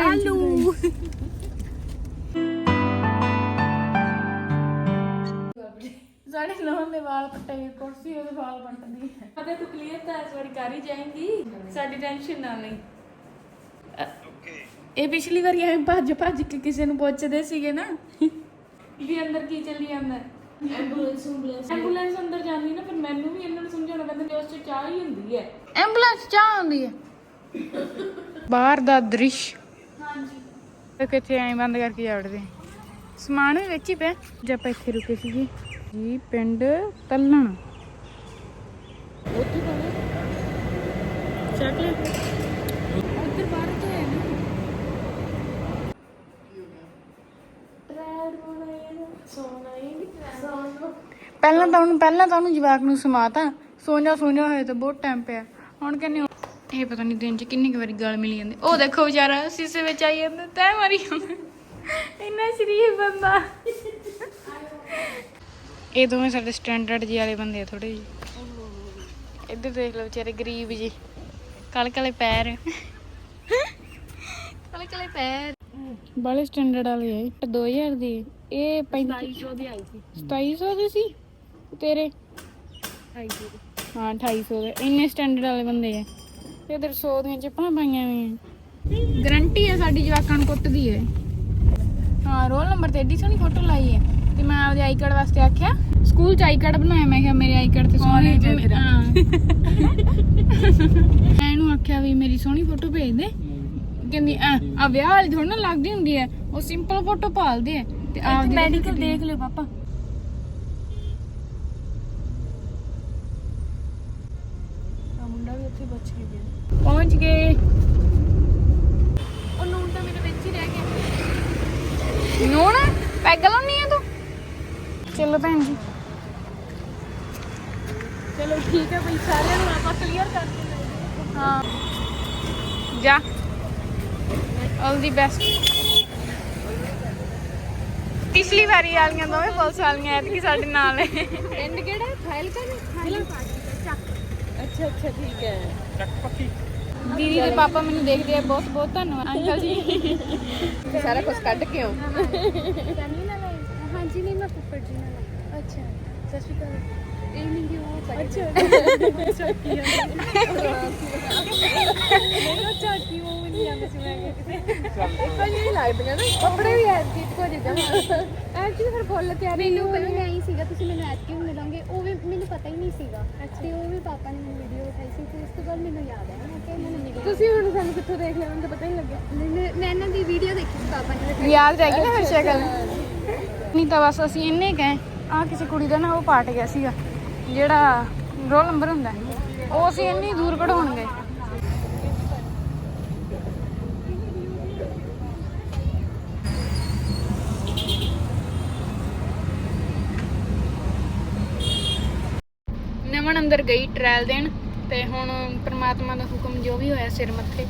ਆਲੂ ਸਾਡੇ ਲੋਹਨ ਦੇ ਵਾਲ ਪੱਟੇ ਗਏ ਕੁਰਸੀ ਉਹਦੇ ਵਾਲ ਪੱਟਦੀ ਹੈ ਪਤਾ ਤੂੰ ਕਲੀਅਰ ਤਾਂ ਇਸ ਵਾਰੀ ਕਰ ਹੀ ਜਾਏਂਗੀ। ਸਾਡੀ ਟੈਨਸ਼ਨ ਨਾ ਲਈ। ਇਹ ਪਿਛਲੀ ਵਾਰੀ ਐਂ ਭੱਜ ਭੱਜ ਕੇ ਕਿਸੇ ਨੂੰ ਪੁੱਛਦੇ ਸੀਗੇ ਨਾ। ਵੀ ਅੰਦਰ ਕੀ ਚੱਲੀ ਜਾਂਦਾ ਐਂਬੂਲੈਂਸ ਐਂਬੂਲੈਂਸ ਐਂਬੂਲੈਂਸ ਅੰਦਰ ਜਾਂਦੀ ਨਾ ਪਰ ਮੈਨੂੰ ਵੀ ਇਹਨਾਂ ਨੂੰ ਸਮਝਾਉਣਾ ਪੈਂਦਾ ਕਿ ਉਸ ਚ ਚਾਹ ਹੀ ਹੁੰਦੀ ਹੈ। ਐਂਬੂਲੈਂਸ ਚਾਹ ਹੁੰਦੀ ਹੈ। ਬਾਹਰ ਦਾ ਦ੍ਰਿਸ਼। ਹਾਂਜੀ ਕਿੱਥੇ ਐਂ ਬੰਦ ਕਰਕੇ ਜਾਵੜਦੇ। ਸਮਾਨ ਵੀ ਵਿੱਚ ਹੀ ਪਿਆ। ਜੇ ਆਪਾਂ ਇੱਥੇ ਰੁਕੇ ਸੀਗੇ। ਜੀ ਪਿੰਡ ਤੱਲਣ। ਉੱਥੇ ਕੋਲ ਚੱਕਲੇ ਉੱਧਰ ਬਾਹਰ ਤੋਂ ਹੈ ਨਾ ਪਹਿਲਾਂ ਤਾਂ ਉਹਨੂੰ ਪਹਿਲਾਂ ਤਾਂ ਉਹਨੂੰ ਜਵਾਕ ਨੂੰ ਸਮਾਤਾ। ਸੋਨਾ ਸੋਨਾ ਹੋਇਆ ਤਾਂ ਬਹੁਤ ਟਾਈਮ ਪਿਆ। ਹੁਣ ਕਹਿੰਦੇ ਇਹ ਪਤਾ ਨਹੀਂ ਦਿਨ ਚ ਕਿੰਨੀ ਕੁ ਵਾਰੀ ਗਲ ਮਿਲੀ ਜਾਂਦੀ। ਉਹ ਦੇਖੋ ਵਿਚਾਰਾ ਸੀਸੇ ਵਿੱਚ ਆਈ ਜਾਂਦਾ ਤੈ ਮਾਰੀ ਜਾਂਦਾ। ਇੰਨਾ ਸ਼ਰੀਫ ਬੰਦਾ। ਇਹ ਦੋਵੇਂ ਸਾਡੇ ਸਟੈਂਡਰਡ ਜੀ ਵਾਲੇ ਬੰਦੇ ਆ ਥੋੜੇ ਜੀ ਇੱਧਰ ਦੇਖ ਲਓ ਵਿਚਾਰੇ ਗਰੀਬ ਜੀ ਕਲ ਕਲੇ ਪੈਰ। ਕਲ ਕਲੇ ਪੈਰ। ਬਾਲੇ ਸਟੈਂਡਰਡ ਵਾਲੇ ਆ 2000 ਦੀ ਇਹ 3500 ਦੀ ਆਈ ਸੀ। 2700 ਦੀ ਸੀ? ਤੇਰੇ? ਹਾਂ 2800 ਦੇ। ਇੰਨੇ ਸਟੈਂਡਰਡ ਵਾਲੇ ਬੰਦੇ ਆ। ਤੇ ਇਧਰ 100 ਦੀਆਂ ਚੱਪਲਾਂ ਪਾਈਆਂ ਹੋਈਆਂ। ਗਰੰਟੀ ਹੈ ਸਾਡੀ ਜਵਾਕਾਂ ਨੂੰ ਕੁੱਟਦੀ ਹੈ ਹਾਂ ਰੋਲ ਨੰਬਰ ਤੇ ਏਡੀ ਸੋਹਣੀ ਫੋਟੋ ਲਾਈ ਹੈ। ਤੇ ਮੈਂ ਆਪਦੇ ਆਈ ਕਾਰਡ ਵਾਸਤੇ ਆਖਿਆ ਸਕੂਲ ਚ ਆਈ ਕਾਰਡ ਬਣਾਇਆ ਮੈਂ ਕਿਹਾ ਮੇਰੇ ਆਈ ਕਾਰਡ ਤੇ ਸੋਹਣੀ ਹਾਂ। ਮੈਂ ਇਹਨੂੰ ਆਖਿਆ ਵੀ ਮੇਰੀ ਸੋਹਣੀ ਫੋਟੋ ਭੇਜ ਦੇ। ਕਹਿੰਦੀ ਆ ਆ ਵਿਆਹ ਵਾਲੀ ਥੋੜੀ ਨਾ ਲੱਗਦੀ ਹੁੰਦੀ ਹੈ। ਉਹ ਸਿੰਪਲ ਫੋਟੋ ਭਾਲਦੇ ਆ। ਤੇ ਆਪਦੀ ਮੈਡੀਕਲ ਦੇਖ ਲਿਓ ਪਾਪਾ ਆ ਮੁੰਡਾ ਪਹੁੰਚ ਗਏ ਉਹ ਨੂਨ ਤਾਂ ਮੇਰੇ ਵਿੱਚ ਹੀ ਰਹਿ ਗਿਆ। ਨੂਨ? ਪੈਗ ਲਾਉਣੀ ਆ ਤੂੰ? ਚਲੋ ਭੈਣ ਜੀ। ਚਲੋ ਠੀਕ ਹੈ ਬਈ ਸਾਰਿਆਂ ਨੂੰ ਆਪਾਂ ਕਲੀਅਰ ਕਰ ਦਿੰਦੇ ਹਾਂ। ਜਾ। ਆਲ ਦੀ ਬੈਸਟ ਪਿਛਲੀ ਵਾਰੀ ਵਾਲੀਆਂ ਦੋਵੇਂ ਪੁਲਿਸ ਵਾਲੀਆਂ ਐਤਕੀ ਸਾਡੇ ਨਾਲ ਪਿੰਡ ਕਿਹੜਾ? ਫਾਈਲ ਕਰ? ਫਾਈਲ ਅੱਛਾ ਅੱਛਾ ਠੀਕ ਹੈ। ਦੀਦੀ ਦੇ ਪਾਪਾ ਮੈਨੂੰ ਦੇਖਦੇ ਆ ਬਹੁਤ ਬਹੁਤ ਧੰਨਵਾਦ। ਅੰਕਲ ਜੀ। ਸਾਰਾ ਕੁਝ ਕੱਢ ਕੇ ਆਉਂ ਹਾਂਜੀ ਨਹੀਂ ਮੈਂ ਫੁੱਫੜ ਜੀ ਨਾਲ ਅੱਛਾ। ਸਤਿ ਸ਼੍ਰੀ ਅਕਾਲ। ਇਹ ਨਹੀਂ ਕਿ ਉਹ ਅੱਛਾ। ਨਹੀਂ ਚਾਕੀ ਉਹ ਨਹੀਂ ਆਉਂਦੀ ਸੀ ਮੈਂ ਕਿਤੇ। ਇੱਕੋ ਜਿਹੀ ਲੱਗਦੀਆਂ ਨਾ ਕੱਪੜੇ ਵੀ ਐ ਜੀ ਇੱਕੋ ਜਿਹੇ ਐਕਚੁਅਲੀ ਫਿਰ ਫੁੱਲ ਤਿਆਰੀ ਮੈਨੂੰ ਪਹਿਲਾਂ ਮੈਂ ਹੀ ਸੀਗਾ ਤੁਸੀਂ ਮੈਨੂੰ ਐਤਕੀ ਮੈਨੂੰ ਪਤਾ ਹੀ ਨਹੀਂ ਸੀਗਾ। ਤੇ ਉਹ ਵੀ ਪਾਪਾ ਨੇ ਮੈਨੂੰ ਵੀਡੀਓ ਦਿਖਾਈ ਸੀ ਤੇ ਉਸ ਤੋਂ ਬਾਅਦ ਮੈਨੂੰ ਯਾਦ ਆਇਆ। ਮੈਂ ਕਿਹਾ ਮੈਨੂੰ ਮਿਲੀ ਤੁਸੀਂ ਹੁਣ ਸਾਨੂੰ ਕਿੱਥੋਂ ਦੇਖ ਲਿਆ ਮੈਨੂੰ ਤਾਂ ਪਤਾ ਹੀ ਨਹੀਂ ਲੱਗਿਆ। ਮੈਂ ਮੈਂ ਇਹਨਾਂ ਦੀ ਵੀਡੀਓ ਦੇਖੀ ਸੀ ਪਾਪਾ ਨੇ ਦਿਖਾਈ। ਯਾਦ ਰਹਿ ਗਈ ਨਾ ਫਿਰ ਸ਼ਕਲ। ਨਹੀਂ ਤਾਂ ਬਸ ਅਸੀਂ ਇੰਨੇ ਗਏ। ਆ ਕਿਸੇ ਕੁੜੀ ਦਾ ਨਾ ਉਹ ਪਾਟ ਗਿਆ ਸੀਗਾ ਜਿਹੜਾ ਰੋਲ ਨੰਬਰ ਹੁੰਦਾ। ਹੈ। ਉਹ ਅਸੀਂ ਇੰਨੀ ਦੂਰ ਕਢਾਉਣ ਗਏ ਨਮਨ ਅੰਦਰ ਗਈ ਟ੍ਰਾਇਲ ਦੇਣ ਤੇ ਹੁਣ ਪ੍ਰਮਾਤਮਾ ਦਾ ਹੁਕਮ ਜੋ ਵੀ ਹੋਇਆ ਸਿਰ ਮੱਥੇ।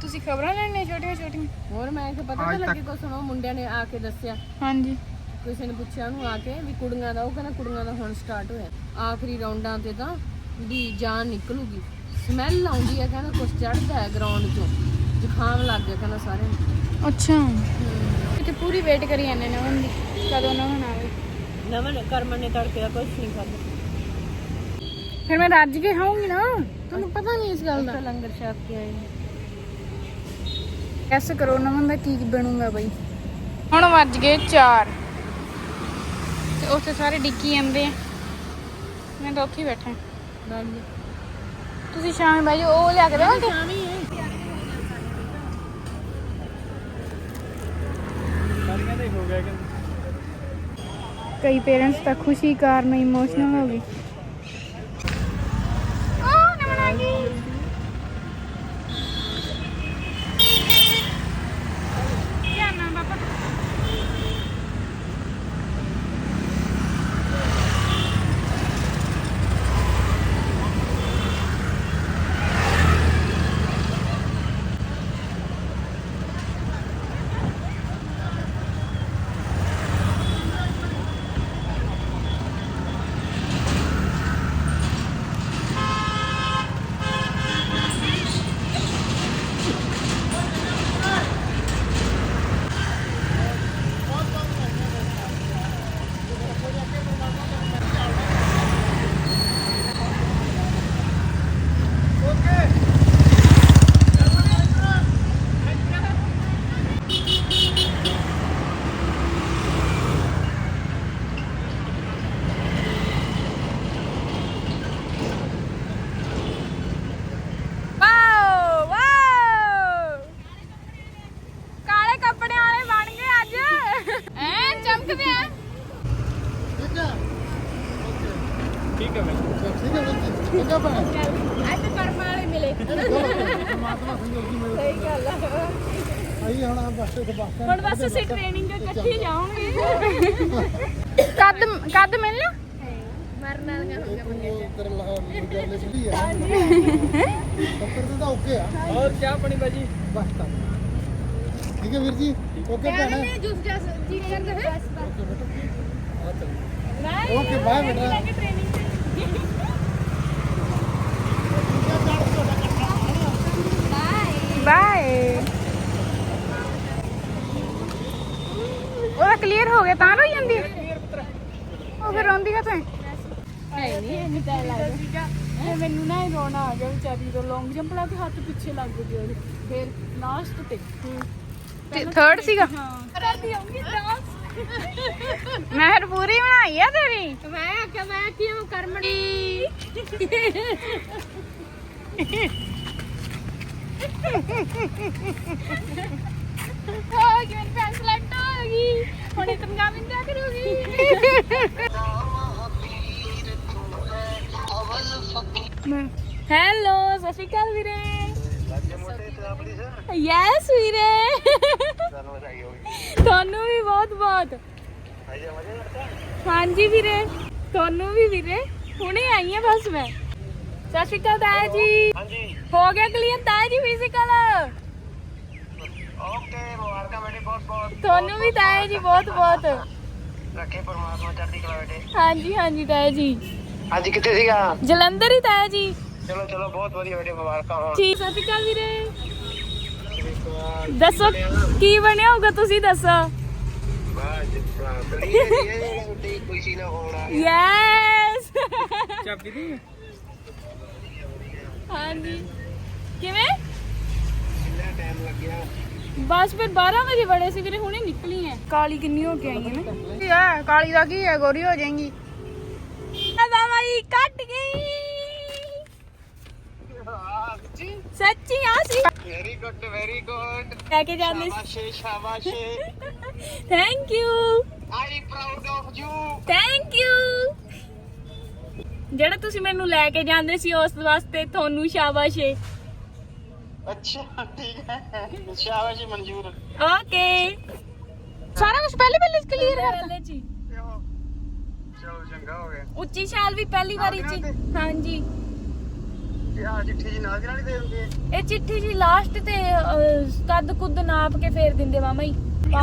ਤੁਸੀਂ ਖਬਰਾਂ ਲੈਣੀਆਂ ਛੋਟੀਆਂ ਛੋਟੀਆਂ? ਹੋਰ ਮੈਂ ਕਿ ਪਤਾ ਤਾਂ ਲੱਗੇ ਕੋ ਸੁਣੋ ਮੁੰਡਿਆਂ ਨੇ ਆ ਕੇ ਦੱਸਿਆ। ਹਾਂਜੀ। ਕਿਸੇ ਨੇ ਪੁੱਛਿਆ ਉਹਨੂੰ ਆ ਕੇ ਵੀ ਕੁੜੀਆਂ ਦਾ ਉਹ ਕਹਿੰਦਾ ਕੁੜੀਆਂ ਦਾ ਹੁਣ ਸਟਾਰਟ ਹੋਇਆ। ਆਖਰੀ ਰਾਉਂਡਾਂ ਤੇ ਤਾਂ ਵੀ ਜਾਨ ਨਿਕਲੂਗੀ। ਸਮੈਲ ਆਉਂਦੀ ਹੈ ਕਹਿੰਦਾ ਕੁਝ ਚੜਦਾ ਹੈ ਗਰਾਊਂਡ ਚੋਂ। ਜ਼ੁਕਾਮ ਲੱਗ ਗਿਆ ਕਹਿੰਦਾ ਸਾਰਿਆਂ ਨੂੰ। ਅੱਛਾ। ਤੇ ਪੂਰੀ ਵੇਟ ਕਰੀ ਜਾਂਦੇ ਨੇ ਉਹਨਾਂ ਦੀ ਕਦੋਂ ਨਾ ਆਵੇ? ਨਵਨ ਕਰਮਨ ਨੇ ਤੜਕੇ ਦਾ ਕੁਝ ਨਹੀਂ ਖਾਧਾ। ਫਿਰ ਮੈਂ ਰੱਜ ਕੇ ਖਾਊਂਗੀ ਨਾ। ਤੁਹਾਨੂੰ ਪਤਾ ਨਹੀਂ ਇਸ ਗੱਲ ਦਾ। ਲੰਗਰ ਛਕ ਕੇ ਆਏ। ਐਸ ਕਰੋ ਨਮਨ ਦਾ ਕੀ ਬਣੂਗਾ ਬਈ। ਹੁਣ ਵੱਜ ਗਏ 4 ਤੇ ਉੱਥੇ ਸਾਰੇ ਡਿੱਕੀ ਜਾਂਦੇ ਆ। ਮੈਂ ਤਾਂ ਉੱਥੇ ਹੀ ਬੈਠਾ। ਨਾਲ ਤੁਸੀਂ ਸ਼ਾਮੇ ਜਾਓ ਉਹ ਲਿਆ ਕੇ ਦੇਵਾਂਗੇ ਸ਼ਾਮੀ ਹੈ। ਕਈ ਪੇਰੈਂਟਸ ਤਾਂ ਖੁਸ਼ੀ ਕਾਰਨ ਇਮੋਸ਼ਨਲ ਹੋ ਗਏ। ਆਈ ਹੁਣ ਬੱਸ ਤੇ ਬੱਸ ਹੁਣ ਬਸ ਅਸੀਂ ਟ੍ਰੇਨਿੰਗ ਇਕੱਠੇ ਜਾਵਾਂਗੇ। ਕਦ ਕਦ ਮਿਲਣਾ ਮਰਨ ਵਾਲੀਆਂ ਹੋ ਗਈਆਂ ਬੰਦੇ ਤੇਰੇ ਲਾ ਗੱਲ ਸੁਣੀ ਆ। ਸੱਤਰ ਤੋਂ ਤਾਂ ਓਕੇ ਆ। ਹੋਰ ਚਾਹ ਪਾਣੀ ਬਾਜੀ? ਬਸ ਤਾਂ ਠੀਕ ਹੈ ਵੀਰ ਜੀ? ਓਕੇ ਭੈਣਾ। ਕਹਿੰਦੇ ਜੂਸ ਜਾਸ ਜੀ ਕਰਦੇ ਹੋਏ ਓਕੇ ਬਾਏ ਬੇਟਾ। ਬਾਏ। ਉਹਦਾ ਕਲੀਅਰ ਹੋ ਗਿਆ ਤਾਂ ਰੋਈ ਜਾਂਦੀ? ਉਹ ਫਿਰ ਰੋਂਦੀ ਕਾ ਤੂੰ ਹੈ ਨਹੀਂ ਇੰਨੀ ਟਾਈਮ ਲੱਗਦਾ। ਇਹ ਮੈਨੂੰ ਨਾ ਹੀ ਰੋਣਾ ਆ ਗਿਆ ਵਿਚਾਰੀ ਦਾ ਲੌਂਗ ਜੰਪ ਲਾ ਕੇ ਹੱਥ ਪਿੱਛੇ ਲੱਗ ਗਏ ਉਹਦੇ। ਫਿਰ ਲਾਸਟ ਤੇ ਤੇ ਥਰਡ ਸੀਗਾ? ਕਰਦੀ ਆਉਂਗੀ ਡਾਂਸ ਮਹਿਰ ਪੂਰੀ ਬਣਾਈ ਆ ਤੇਰੀ? ਮੈਂ ਆਖਿਆ ਮੈਂ ਕਿਉਂ ਕਰਮਣੀ ਹੋ ਗਈ select ਹੋ ਗਈ। ਹੁਣ ਇਹ ਤਨਖਾਹ ਮਿੰਦਿਆ ਕਰੂਗੀ। ਹੈਲੋ ਸਤਿ ਸ਼੍ਰੀ ਅਕਾਲ ਵੀਰੇ। ਯੈਸ ਵੀਰੇ। ਤੁਹਾਨੂੰ ਵੀ ਬਹੁਤ ਬਹੁਤ। ਹਾਂਜੀ ਵੀਰੇ। ਤੁਹਾਨੂੰ ਵੀ ਵੀਰੇ। ਹੁਣੇ ਆਈ ਆ ਬਸ ਮੈਂ। ਸਤਿ ਸ਼੍ਰੀ ਅਕਾਲ ਤਾਇਆ ਜੀ। ਹਾਂਜੀ। ਹੋ ਗਿਆ ਕਲੀਅਰ ਤਾਇਆ ਜੀ ਫਿਜ਼ੀਕਲ ਓਕੇ ਮੁਬਾਰਕਾਂ ਬੇਟੇ ਬਹੁਤ ਬਹੁਤ ਤੁਹਾਨੂੰ ਵੀ ਤਾਇਆ ਜੀ ਬਹੁਤ ਬਹੁਤ। ਰੱਖੇ ਪਰਮਾਤਮਾ ਚੜ੍ਹਦੀ ਕਲਾ ਬੇਟੇ। ਹਾਂਜੀ ਹਾਂਜੀ ਤਾਇਆ ਜੀ। ਅੱਜ ਕਿੱਥੇ ਸੀਗਾ? ਜਲੰਧਰ ਹੀ ਤਾਇਆ ਜੀ। ਚਲੋ ਚਲੋ ਬਹੁਤ ਵਧੀਆ ਬੇਟੇ ਮੁਬਾਰਕਾਂ ਹੋਣ। ਠੀਕ ਸਤਿ ਸ਼੍ਰੀ ਅਕਾਲ ਵੀਰੇ। ਦੱਸੋ ਕੀ ਬਣਿਆ? ਹੋਊਗਾ ਤੁਸੀਂ ਦੱਸੋ। ਬਾਜ ਬੜੀ ਇਹ ਉੱਡੀ ਖੁਸ਼ੀ ਨਾ ਹੋਣਾ ਯੈਸ ਚਾਬੀ ਦੀ? ਹਾਂਜੀ। ਕਿਵੇਂ? ਕਿੰਨਾ ਟਾਈਮ ਲੱਗਿਆ? ਬਸ ਫਿਰ 12 ਵਜੇ ਬੜੇ ਸੀ ਵੀਰੇ ਹੁਣੇ ਨਿਕਲੀ ਐ। ਕਾਲੀ ਕਿੰਨੀ ਹੋ ਕੇ ਆਈ ਹੈ ਨਾ? ਕੀ ਕਾਲੀ ਦਾ ਕੀ ਹੈ? ਗੋਰੀ ਹੋ ਜਾਏਗੀ। ਬਾਬਾ ਜੀ ਕੱਟ ਗਈ। ਸੱਚੀ ਆ ਸੀ। ਵੈਰੀ ਗੁੱਡ ਵੈਰੀ ਗੁੱਡ ਲੈ ਕੇ ਜਾਂਦੇ ਸ਼ਾਬਾਸ਼ੇ ਸ਼ਾਬਾਸ਼ੇ। Thank you I proud of you thank you ਜਿਹੜਾ ਤੁਸੀਂ ਮੈਨੂੰ ਲੈ ਕੇ ਜਾਂਦੇ ਸੀ ਉਸ ਵਾਸਤੇ ਤੁਹਾਨੂੰ ਸ਼ਾਬਾਸ਼। ਅੱਛਾ ਠੀਕ ਹੈ। ਸ਼ਾਬਾਸ਼ੇ ਮਨਜ਼ੂਰ। ਓਕੇ। ਸਾਰਾ ਕੁਝ ਪਹਿਲੇ ਪਹਿਲੇ ਕਲੀਅਰ ਕਰਤਾ? ਚਲੋ ਚੰਗਾ ਹੋ ਗਿਆ। ਉੱਚੀ ਛਾਲ ਵੀ ਪਹਿਲੀ ਵਾਰੀ ਚ ਹਾਂਜੀ। ਇਹ ਆ ਚਿੱਠੀ ਜੀ ਨਾਲ ਦੀ ਨਾਲ ਹੀ ਦੇ ਦਿੰਦੇ ਆ। ਇਹ ਚਿੱਠੀ ਜੀ ਲਾਸਟ ਤੇ ਅਹ, ਕੱਦ ਕੁੱਦ ਨਾਪ ਕੇ ਫੇਰ ਦਿੰਦੇ ਮਾਮਾ ਜੀ।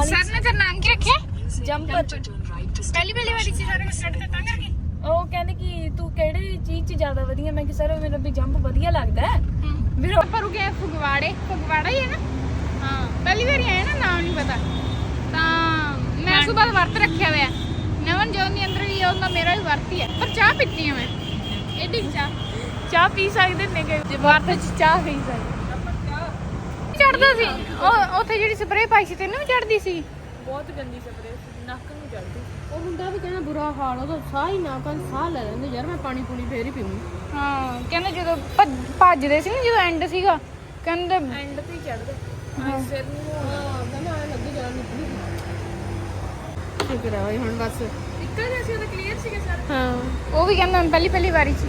ਸਰ ਨੇ ਤੇਰਾ ਨਾਮ ਕੀ ਰੱਖਿਆ? ਜੰਪਰ ਪਹਿਲੀ ਪਹਿਲੀ ਵਾਰੀ ਚ ਸਾਰਾ ਸਟਾਰਟ ਕਰਤਾ ਕਰਕੇ ਉਹ ਕਹਿੰਦੇ ਕਿ ਤੂੰ ਕਿਹੜੀ ਚੀਜ਼ 'ਚ ਜ਼ਿਆਦਾ ਵਧੀਆ? ਮੈਂ ਕਿ ਸਰ ਮੇਰਾ ਵੀ ਜੰਪ ਵਧੀਆ ਲੱਗਦਾ ਹੈ। ਫਿਰ ਆਪਾਂ ਰੁਕੇ ਫਗਵਾੜੇ। ਫਗਵਾੜਾ ਹੀ ਹੈ ਨਾ? ਹਾਂ ਪਹਿਲੀ ਵਾਰੀ ਆਏ ਨਾ ਨਾਮ ਨਹੀਂ ਪਤਾ। ਤਾਂ ਮੈਂ ਉਸ ਤੋਂ ਬਾਅਦ ਵਰਤ ਰੱਖਿਆ ਹੋਇਆ। ਨਵਨ ਜੋਨ ਦੇ ਅੰਦਰ ਵੀ ਉਹਦਾ ਮੇਰਾ ਵੀ ਵਰਤ ਹੀ ਹੈ ਪਰ ਚਾਹ ਪੀਤੀ ਹਾਂ ਮੈਂ। ਐਡੀ ਚਾਹ? ਚਾਹ ਪੀ ਸਕਦੇ ਨੇ ਕਿ ਜੇ ਵਰਤ ਚ ਚਾਹ ਪੀ ਸਕਦੇ। ਚੜਦਾ ਸੀ। ਉਹ ਉੱਥੇ ਜਿਹੜੀ ਸਪਰੇਅ ਪਾਈ ਸੀ ਤੈਨੂੰ ਵੀ ਚੜਦੀ ਸੀ? ਬਹੁਤ ਗੰਦੀ ਸਪਰੇ ਨੱਕ ਨੂੰ ਚੜਦੀ ਉਹ ਮੁੰਡਾ ਵੀ ਕਹਿੰਦਾ ਬੁਰਾ ਹਾਲ ਉਹਦਾ ਸਾਹ ਹੀ ਨਾ ਕੰਨ ਸਾਹ ਲੈ ਲੈਂਦੇ ਯਾਰ ਮੈਂ ਪਾਣੀ ਪੂਣੀ ਫੇਰ ਹੀ ਪੀਉਂ ਹਾਂ ਕਹਿੰਦੇ ਜਦੋਂ ਭੱਜ- ਭੱਜਦੇ ਸੀ ਨਾ ਜਦੋਂ ਐਂਡ ਸੀਗਾ ਕਹਿੰਦੇ ਐਂਡ ਤੇ ਹੀ ਚੜਦਾ ਸਿਰ ਨੂੰ ਹਾਂ ਕਹਿੰਦਾ ਐ ਲੱਗੀ ਜਾਨ ਨਿਕਲੀ ਬਈ ਹੁਣ ਬਸ। ਨਿਕਲ ਗਿਆ ਸੀ ਉਹਦਾ ਕਲੀਅਰ ਸੀਗਾ ਸਰ। ਹਾਂ। ਉਹ ਵੀ ਕਹਿੰਦਾ ਪਹਿਲੀ ਪਹਿਲੀ ਵਾਰੀ ਚ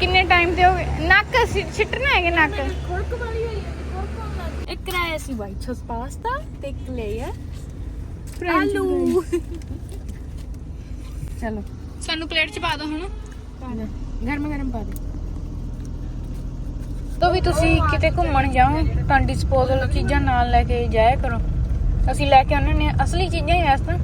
ਕਿੰਨੇ ਟਾਈਮ ਤੇ ਹੋ ਗਏ ਨੱਕ ਸਿ- ਸਿੱਟਣਾ ਹੈਗੇ ਨੱਕ। ਖੁਰਕ ਵਾਲੀ ਹੋਈ ਹੈ ਖੁਰਕ ਹੋਣ ਲੱਗ ਇੱਕ ਕਰਾਇਆ ਸੀ ਵਾਈਟ ਸੌਸ ਪਾਸਤਾ ਤੇ ਇੱਕ ਲੇਅਰ ਆਲੂ। ਚਲੋ। ਸਾਨੂੰ ਪਲੇਟ ਚ ਪਾ ਦੋ ਹੁਣ ਗਰਮ ਗਰਮ ਪਾ ਦੇ। ਤੋ ਵੀ ਤੁਸੀਂ ਕਿਤੇ ਘੁੰਮਣ ਜਾਓ ਤਾਂ ਡਿਸਪੋਜ਼ਲ ਚੀਜ਼ਾਂ ਨਾਲ ਲੈ ਕੇ ਜਾਇਆ ਕਰੋ। ਅਸੀਂ ਲੈ ਕੇ ਆਉਂਦੇ ਨੇ ਅਸਲੀ ਚੀਜ਼ਾਂ ਹੀ ਵੈਸੇ ਤਾਂ।